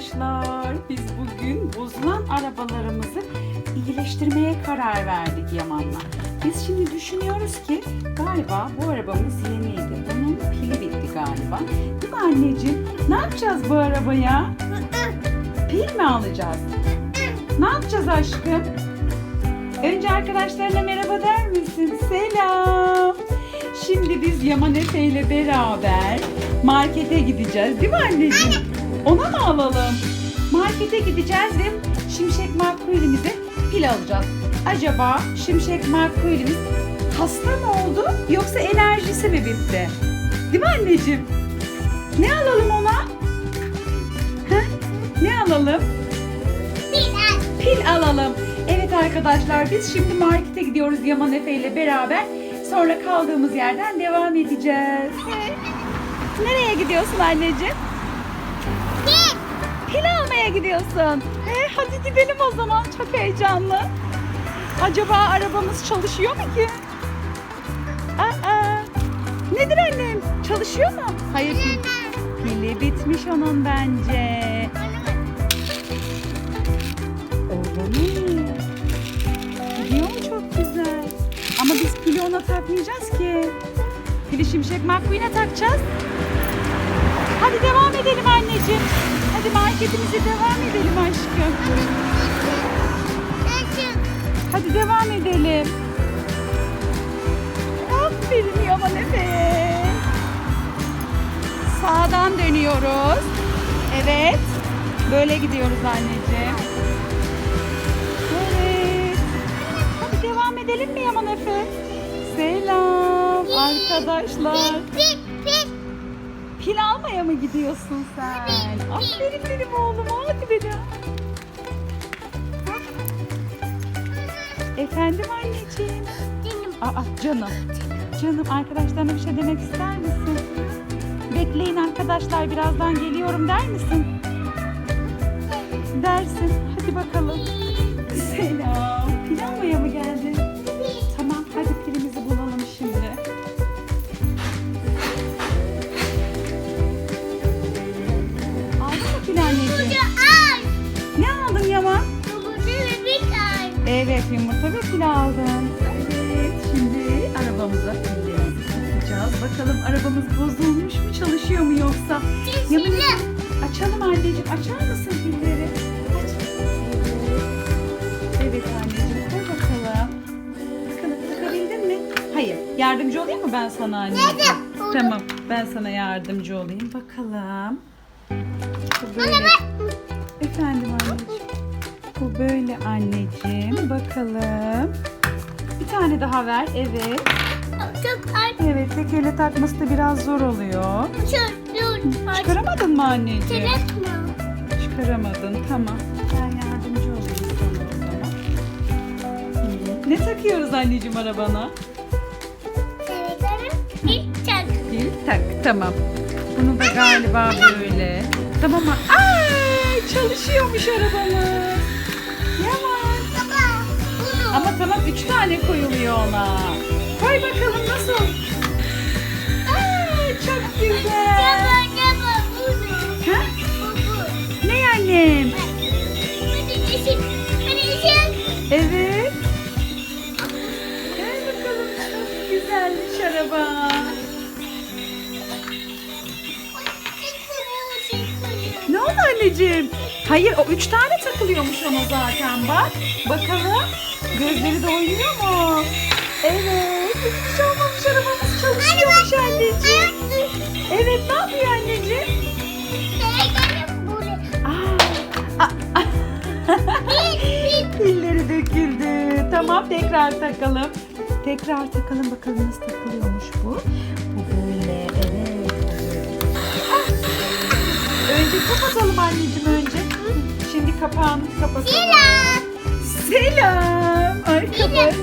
arkadaşlar. Biz bugün bozulan arabalarımızı iyileştirmeye karar verdik Yaman'la. Biz şimdi düşünüyoruz ki galiba bu arabamız yeniydi. Bunun pili bitti galiba. Değil mi anneciğim? Ne yapacağız bu arabaya? Pil mi alacağız? Ne yapacağız aşkım? Önce arkadaşlarına merhaba der misin? Selam. Şimdi biz Yaman Efe ile beraber markete gideceğiz değil mi anneciğim? Ona mı alalım? Markete gideceğiz ve Şimşek McQueen'imize pil alacağız. Acaba Şimşek McQueen'imiz hasta mı oldu yoksa enerjisi mi bitti? Değil mi anneciğim? Ne alalım ona? Heh, ne alalım? Pil alalım. Evet arkadaşlar biz şimdi markete gidiyoruz Yaman Efe ile beraber. Sonra kaldığımız yerden devam edeceğiz. Nereye gidiyorsun anneciğim? Gidiyorsun. E, hadi gidelim o zaman. Çok heyecanlı. Acaba arabamız çalışıyor mu ki? Aa, nedir annem? Çalışıyor mu? Hayır. Pili bitmiş onun bence. Gidiyor mu çok güzel? Ama biz pili ona takmayacağız ki. Pili Şimşek McQueen'e takacağız. Hadi devam edelim anneciğim. Hadi marketimize devam edelim aşkım. Hadi devam edelim. Aferin Yaman Efe'ye. Sağdan dönüyoruz. Evet. Böyle gidiyoruz anneciğim. Evet. Hadi devam edelim mi Yaman Efe? Selam arkadaşlar. Pil almaya mı gidiyorsun sen? Aferin benim oğluma. Hadi benim. Efendim anneciğim. Aa canım. Canım arkadaşlarına bir şey demek ister misin? Bekleyin arkadaşlar birazdan geliyorum der misin? Dersin. Hadi bakalım. Evet yumurta ve pil aldın. Evet şimdi arabamıza pillerimizi takacağız. Bakalım arabamız bozulmuş mu çalışıyor mu yoksa? Yaman açalım anneciğim açar mısın pilleri? Aç. Evet anneciğim koy bakalım. Bakalım takabildin mi? Hayır yardımcı olayım mı ben sana anneciğim? Tamam ben sana yardımcı olayım bakalım. Böyle. Efendim anneciğim. Bu böyle anneciğim. Bakalım. Bir tane daha ver. Evet. Evet tek elle takması da biraz zor oluyor. Çıkaramadın mı anneciğim? Çıkaramadın. Tamam. Ben yardımcı olayım sana o zaman. Hı. Ne takıyoruz anneciğim arabana? Bir tak. Tamam. Bunu da galiba böyle. Tamam mı? Ay çalışıyormuş arabamız. Ama tamam üç tane koyuluyor ona. Koy bakalım nasıl? Ay çok güzel. Ne annem? Evet. Gel bakalım çok güzelmiş araba. Ne oldu anneciğim? Hayır o üç tane takılıyormuş ona zaten bak. Bakalım gözleri de oynuyor mu? Evet. Hiçbir şey olmamış arabamız çalışıyormuş anneciğim. Evet ne yapıyor anneciğim? Aa, aa, pilleri döküldü. Tamam tekrar takalım. Tekrar takalım bakalım nasıl takılıyormuş bu. Bu böyle evet. Ah! Önce kapatalım anneciğim kapağını kapatalım. Selam arkadaş.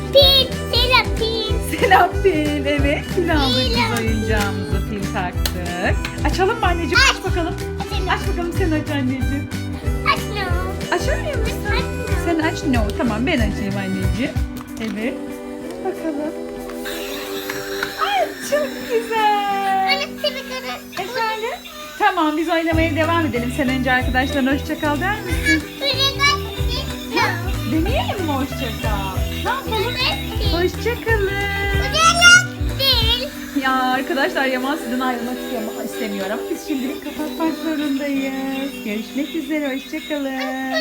Selam pil. Evet pil aldık biz oyuncağımızı pil taktık. Açalım mı anneciğim? Aç bakalım. Aç bakalım sen aç anneciğim. Açamıyor musun? Sen aç. No tamam ben açayım anneciğim. Evet. Bakalım. Ay çok güzel. Efendim? Tamam biz oynamaya devam edelim. Sen önce arkadaşlarına hoşça kal der misin? Deneyelim mi hoşça kal? Ne yapalım? Hoşça kalın. Ya arkadaşlar Yaman sizden ayrılmak istemiyor, istemiyor ama biz şimdilik kapatmak zorundayız. Görüşmek üzere, hoşçakalın.